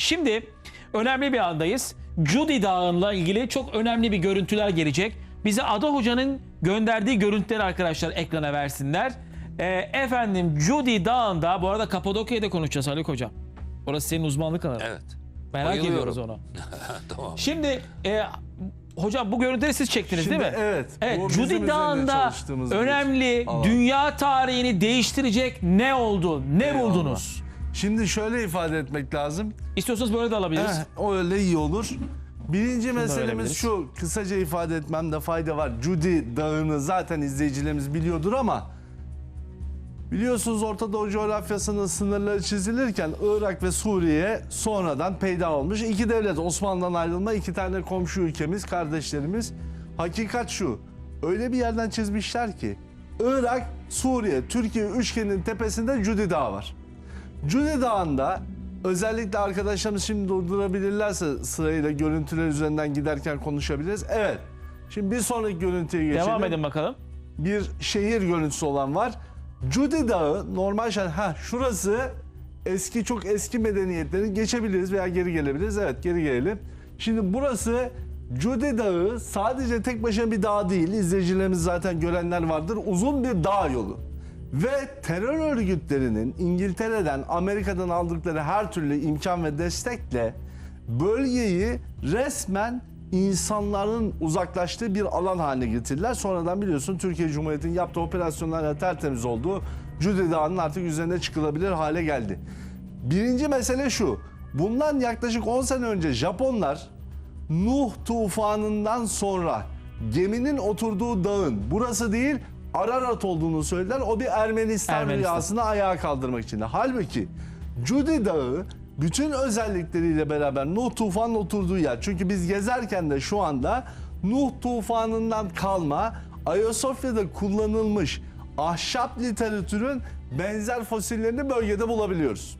Şimdi önemli bir andayız. Judy Dağı'nla ilgili çok önemli bir görüntüler gelecek. Bize Ada Hoca'nın gönderdiği görüntüleri arkadaşlar ekrana versinler. Ee, efendim Judy Dağı'nda bu arada Kapadokya'da konuşacağız Haluk Hocam. Orası senin uzmanlık alanın. Evet. Merak bayılıyorum. ediyoruz onu. tamam. Şimdi e, hocam bu görüntüleri siz çektiniz Şimdi değil mi? evet, Evet Judy Dağı'nda önemli alan. dünya tarihini değiştirecek ne oldu? Ne Eyvallah. buldunuz? Şimdi şöyle ifade etmek lazım. İstiyorsanız böyle de alabiliriz. Heh, o öyle iyi olur. Birinci meselemiz şu, kısaca ifade etmemde fayda var. Judy Dağı'nı zaten izleyicilerimiz biliyordur ama biliyorsunuz Orta Doğu coğrafyasının sınırları çizilirken Irak ve Suriye sonradan peyda olmuş. İki devlet Osmanlı'dan ayrılma, iki tane komşu ülkemiz, kardeşlerimiz. Hakikat şu, öyle bir yerden çizmişler ki Irak, Suriye, Türkiye üçgenin tepesinde Judy Dağı var. Cüne Dağı'nda özellikle arkadaşlarımız şimdi durdurabilirlerse sırayla görüntüler üzerinden giderken konuşabiliriz. Evet. Şimdi bir sonraki görüntüye geçelim. Devam edin bakalım. Bir şehir görüntüsü olan var. Cudi Dağı normal şart. Ha şurası eski çok eski medeniyetlerin geçebiliriz veya geri gelebiliriz. Evet geri gelelim. Şimdi burası Cudi Dağı sadece tek başına bir dağ değil. İzleyicilerimiz zaten görenler vardır. Uzun bir dağ yolu. Ve terör örgütlerinin İngiltere'den, Amerika'dan aldıkları her türlü imkan ve destekle bölgeyi resmen insanların uzaklaştığı bir alan haline getirdiler. Sonradan biliyorsun Türkiye Cumhuriyeti'nin yaptığı operasyonlarla tertemiz oldu. Cüde Dağı'nın artık üzerine çıkılabilir hale geldi. Birinci mesele şu. Bundan yaklaşık 10 sene önce Japonlar Nuh tufanından sonra geminin oturduğu dağın burası değil Ararat olduğunu söylediler. O bir Ermenistan, Ermenistan. rüyasını ayağa kaldırmak için. de. Halbuki Cudi Dağı bütün özellikleriyle beraber Nuh tufanın oturduğu yer. Çünkü biz gezerken de şu anda Nuh tufanından kalma Ayasofya'da kullanılmış ahşap literatürün benzer fosillerini bölgede bulabiliyoruz.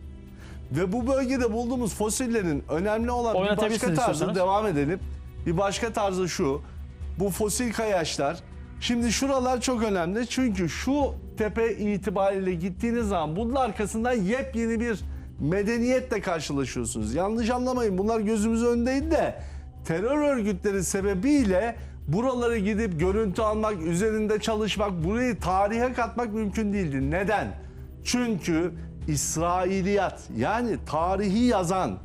Ve bu bölgede bulduğumuz fosillerin önemli olan bir başka tarzı devam edelim. Bir başka tarzı şu. Bu fosil kayaçlar. Şimdi şuralar çok önemli çünkü şu tepe itibariyle gittiğiniz zaman bunun arkasından yepyeni bir medeniyetle karşılaşıyorsunuz. Yanlış anlamayın bunlar gözümüz önündeydi de terör örgütleri sebebiyle buralara gidip görüntü almak, üzerinde çalışmak, burayı tarihe katmak mümkün değildi. Neden? Çünkü İsrailiyat yani tarihi yazan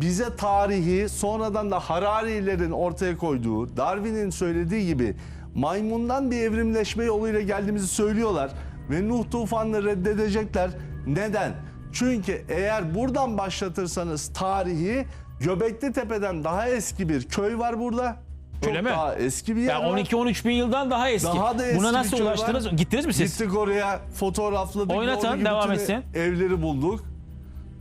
bize tarihi sonradan da Harari'lerin ortaya koyduğu, Darwin'in söylediği gibi maymundan bir evrimleşme yoluyla geldiğimizi söylüyorlar ve Nuh tufanını reddedecekler. Neden? Çünkü eğer buradan başlatırsanız tarihi Göbekli Tepe'den daha eski bir köy var burada. Çok Öyle mi? daha eski bir yer Ya var. 12-13 bin yıldan daha eski. Daha da eski Buna nasıl ulaştınız? var. Gittiniz mi siz? Gittik oraya fotoğrafladık. Oradaki devam etsin. Evleri bulduk.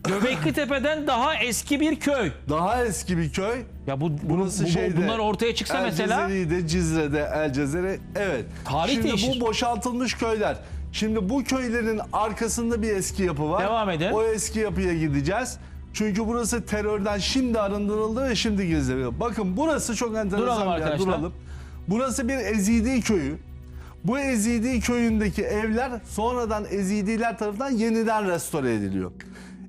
Göbekli Tepe'den daha eski bir köy. Daha eski bir köy. Ya bu, bu, Burası bu- şeyde. bunlar ortaya çıksa El mesela Cezeri'de, Cizre'de, El Cezeri. Evet. Tarih Şimdi değişir. bu boşaltılmış köyler. Şimdi bu köylerin arkasında bir eski yapı var. Devam edin. O eski yapıya gideceğiz. Çünkü burası terörden şimdi arındırıldı ve şimdi gizleniyor. Bakın burası çok enteresan Duralım bir yer. arkadaşlar. Duralım. Burası bir Ezidi köyü. Bu Ezidi köyündeki evler sonradan Ezidiler tarafından yeniden restore ediliyor.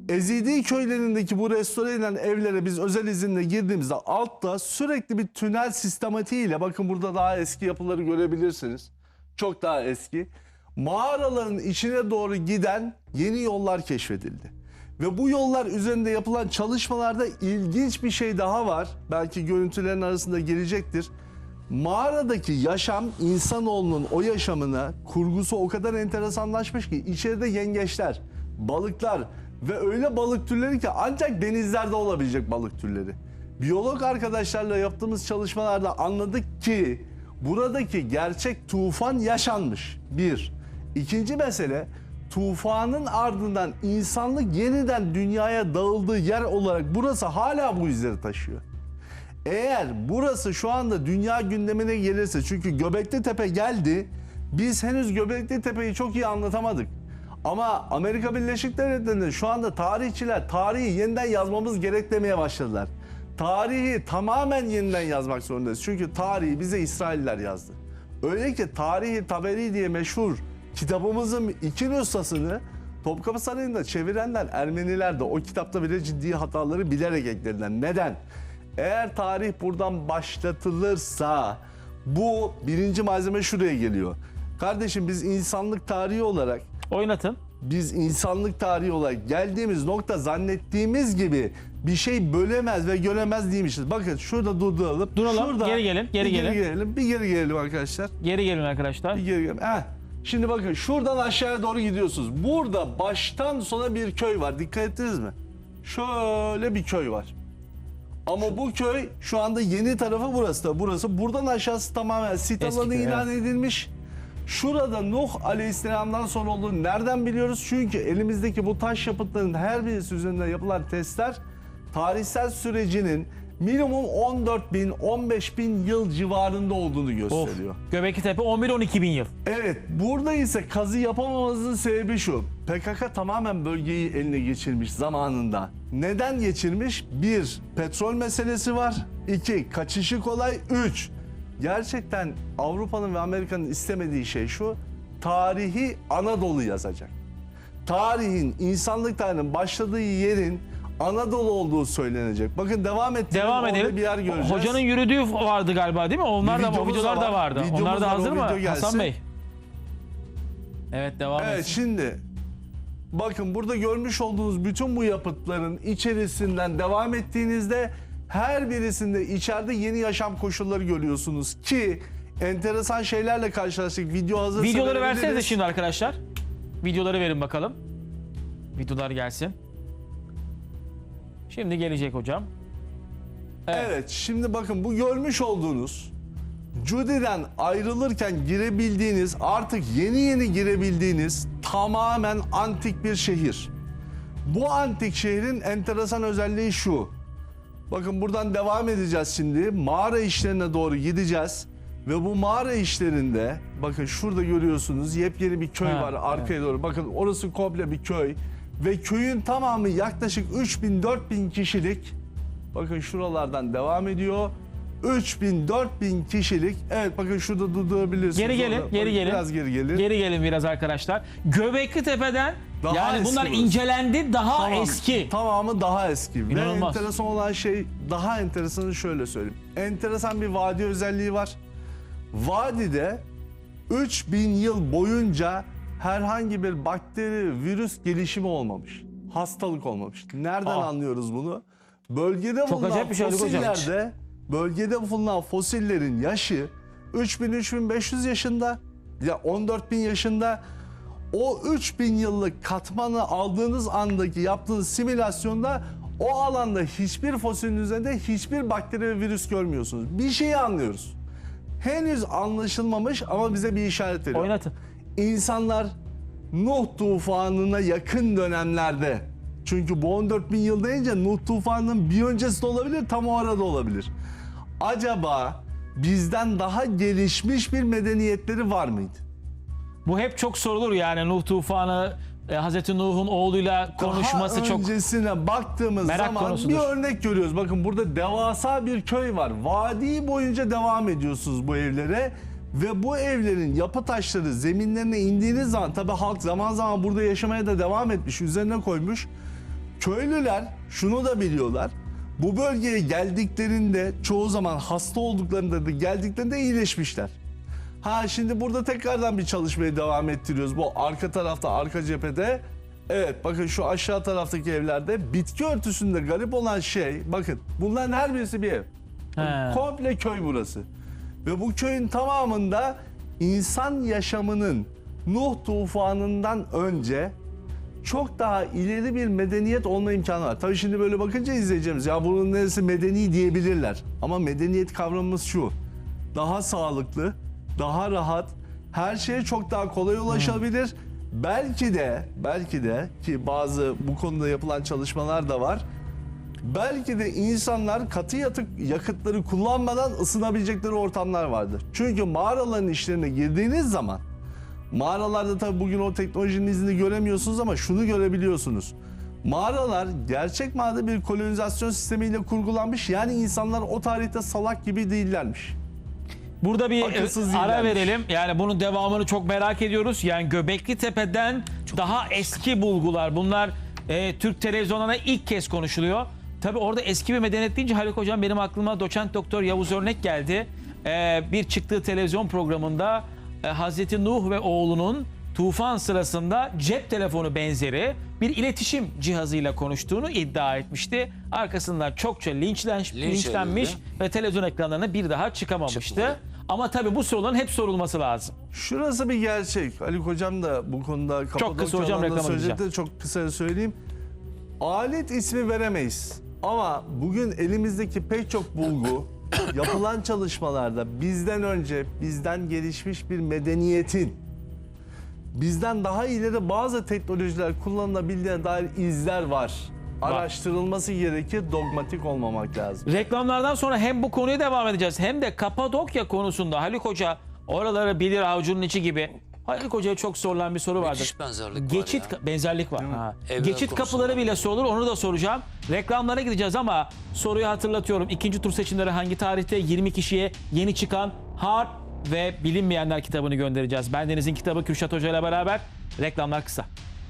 Ezidi köylerindeki bu restore edilen evlere biz özel izinle girdiğimizde altta sürekli bir tünel sistematiğiyle bakın burada daha eski yapıları görebilirsiniz. Çok daha eski. Mağaraların içine doğru giden yeni yollar keşfedildi. Ve bu yollar üzerinde yapılan çalışmalarda ilginç bir şey daha var. Belki görüntülerin arasında gelecektir. Mağaradaki yaşam insanoğlunun o yaşamına kurgusu o kadar enteresanlaşmış ki içeride yengeçler, balıklar ve öyle balık türleri ki ancak denizlerde olabilecek balık türleri. Biyolog arkadaşlarla yaptığımız çalışmalarda anladık ki buradaki gerçek tufan yaşanmış. Bir. İkinci mesele tufanın ardından insanlık yeniden dünyaya dağıldığı yer olarak burası hala bu izleri taşıyor. Eğer burası şu anda dünya gündemine gelirse çünkü Göbekli Tepe geldi. Biz henüz Göbekli Tepe'yi çok iyi anlatamadık. Ama Amerika Birleşik Devletleri'nde şu anda tarihçiler tarihi yeniden yazmamız gerek demeye başladılar. Tarihi tamamen yeniden yazmak zorundayız. Çünkü tarihi bize İsrailler yazdı. Öyle ki Tarihi Taberi diye meşhur kitabımızın iki nüshasını Topkapı Sarayı'nda çevirenler Ermeniler de o kitapta bile ciddi hataları bilerek eklediler. Neden? Eğer tarih buradan başlatılırsa bu birinci malzeme şuraya geliyor. Kardeşim biz insanlık tarihi olarak Oynatın. biz insanlık tarihi olarak geldiğimiz nokta zannettiğimiz gibi bir şey bölemez ve göremez değilmişiz. Bakın şurada durduralım. Duralım, Şurada, geri gelin, geri bir gelin. geri gelelim. Bir geri gelelim arkadaşlar. Geri gelin arkadaşlar. Bir geri gelelim. Heh. Şimdi bakın şuradan aşağıya doğru gidiyorsunuz. Burada baştan sona bir köy var. Dikkat ettiniz mi? Şöyle bir köy var. Ama bu köy şu anda yeni tarafı burası da. Burası. Buradan aşağısı tamamen sit alanı ilan edilmiş. Şurada Nuh Aleyhisselam'dan sonra olduğunu nereden biliyoruz? Çünkü elimizdeki bu taş yapıtların her birisi üzerinde yapılan testler tarihsel sürecinin minimum 14 bin, 15 bin yıl civarında olduğunu Of. gösteriyor. Göbekli Tepe 11-12 bin yıl. Evet, burada ise kazı yapamamamızın sebebi şu. PKK tamamen bölgeyi eline geçirmiş zamanında. Neden geçirmiş? Bir, petrol meselesi var. İki, kaçışı kolay. Üç, gerçekten Avrupa'nın ve Amerika'nın istemediği şey şu. Tarihi Anadolu yazacak. Tarihin, insanlık tarihinin başladığı yerin Anadolu olduğu söylenecek. Bakın devam ettiğim Devam edelim. bir yer göreceğiz. Hocanın yürüdüğü vardı galiba değil mi? Onlar da o videolar da da var. vardı. Videomuz Onlar da hazır mı? Hasan Bey. Evet devam Evet etsin. şimdi bakın burada görmüş olduğunuz bütün bu yapıtların içerisinden devam ettiğinizde her birisinde içeride yeni yaşam koşulları görüyorsunuz ki enteresan şeylerle karşılaştık. Video hazırsa Videoları versenize verebiliriz. şimdi arkadaşlar. Videoları verin bakalım. Videolar gelsin. Şimdi gelecek hocam. Evet şimdi bakın bu görmüş olduğunuz Judy'den ayrılırken girebildiğiniz artık yeni yeni girebildiğiniz tamamen antik bir şehir. Bu antik şehrin enteresan özelliği şu. Bakın buradan devam edeceğiz şimdi. Mağara işlerine doğru gideceğiz. Ve bu mağara işlerinde bakın şurada görüyorsunuz yepyeni bir köy Ha, var arkaya doğru. Bakın orası komple bir köy. Ve köyün tamamı yaklaşık 3000-4000 kişilik. Bakın şuralardan devam ediyor. 3000-4000 kişilik. Evet bakın şurada durdurabilirsiniz. Geri gelin, Orada. geri gelin. Biraz geri gelin. Geri gelin biraz arkadaşlar. Göbekli Tepe'den Daha yani bunlar burası. incelendi daha Tamam, eski. Tamamı daha eski. İnanılmaz. Ve enteresan olan şey, daha enteresanı şöyle söyleyeyim. Enteresan bir vadi özelliği var. Vadide 3000 yıl boyunca herhangi bir bakteri, virüs gelişimi olmamış. Hastalık olmamış. Nereden Aa. anlıyoruz bunu? Bölgede bulunan acayip bir şey fosillerde, bölgede bulunan fosillerin yaşı 3000-3500 yaşında ya 14000 yaşında o 3000 yıllık katmanı aldığınız andaki yaptığınız simülasyonda o alanda hiçbir fosilin üzerinde hiçbir bakteri ve virüs görmüyorsunuz. Bir şeyi anlıyoruz. Henüz anlaşılmamış ama bize bir işaret veriyor. Oynatın. İnsanlar Nuh tufanına yakın dönemlerde çünkü bu 14 bin yıl deyince Nuh tufanının bir öncesi de olabilir tam o arada olabilir. Acaba bizden daha gelişmiş bir medeniyetleri var mıydı? Bu hep çok sorulur yani Nuh tufanı e, Hazreti Nuh'un oğluyla konuşması Daha çok öncesine baktığımız merak zaman konusudur. bir örnek görüyoruz. Bakın burada devasa bir köy var. Vadi boyunca devam ediyorsunuz bu evlere. Ve bu evlerin yapı taşları zeminlerine indiğiniz zaman tabi halk zaman zaman burada yaşamaya da devam etmiş. Üzerine koymuş. Köylüler şunu da biliyorlar. Bu bölgeye geldiklerinde çoğu zaman hasta olduklarında da geldiklerinde iyileşmişler. Ha şimdi burada tekrardan bir çalışmaya devam ettiriyoruz. Bu arka tarafta, arka cephede. Evet bakın şu aşağı taraftaki evlerde bitki örtüsünde garip olan şey bakın bunların her birisi bir ev. He. Komple köy burası. Ve bu köyün tamamında insan yaşamının Nuh tufanından önce çok daha ileri bir medeniyet olma imkanı var. Tabii şimdi böyle bakınca izleyeceğimiz ya bunun neresi medeni diyebilirler. Ama medeniyet kavramımız şu. Daha sağlıklı, daha rahat, her şeye çok daha kolay ulaşabilir. Belki de, belki de ki bazı bu konuda yapılan çalışmalar da var. Belki de insanlar katı yatık yakıtları kullanmadan ısınabilecekleri ortamlar vardır. Çünkü mağaraların içlerine girdiğiniz zaman Mağaralarda tabii bugün o teknolojinin izini göremiyorsunuz ama şunu görebiliyorsunuz. Mağaralar gerçek manada bir kolonizasyon sistemiyle kurgulanmış. Yani insanlar o tarihte salak gibi değillermiş. Burada bir Akılsız ara değillermiş. verelim. Yani bunun devamını çok merak ediyoruz. Yani Göbekli Tepe'den Daha eski bulgular. Bunlar e, Türk televizyonlarına ilk kez konuşuluyor. Tabi orada eski bir medeniyet deyince Haluk Hocam benim aklıma doçent doktor Yavuz Örnek geldi. E, bir çıktığı televizyon programında e, Hazreti Nuh ve oğlunun tufan sırasında cep telefonu benzeri bir iletişim cihazıyla konuştuğunu iddia etmişti. Arkasından çokça linçlenmiş, Linç linçlenmiş edildi. ve televizyon ekranlarına bir daha çıkamamıştı. Çıkmadı. Ama tabii bu soruların hep sorulması lazım. Şurası bir gerçek. Ali Hocam da bu konuda kısa hocam, gideceğim. Çok kısa söyleyeyim. Alet ismi veremeyiz. Ama bugün elimizdeki pek çok bulgu yapılan çalışmalarda bizden önce bizden gelişmiş bir medeniyetin bizden daha ileri bazı teknolojiler kullanılabildiğine dair izler var. Araştırılması gerekir, dogmatik olmamak lazım. Reklamlardan sonra hem bu konuya devam edeceğiz hem de Kapadokya konusunda Haluk Hoca oraları bilir avucunun içi gibi. Haluk Hoca'ya çok sorulan bir soru vardır. Müthiş benzerlik var Geçit ya. ka- benzerlik var. Ha. Geçit konusunda. kapıları bile sorulur onu da soracağım. Reklamlara gideceğiz ama soruyu hatırlatıyorum. İkinci tur seçimleri hangi tarihte 20 kişiye yeni çıkan Harp ve Bilinmeyenler kitabını göndereceğiz. Bendenizin kitabı Kürşat Hoca ile beraber reklamlar kısa.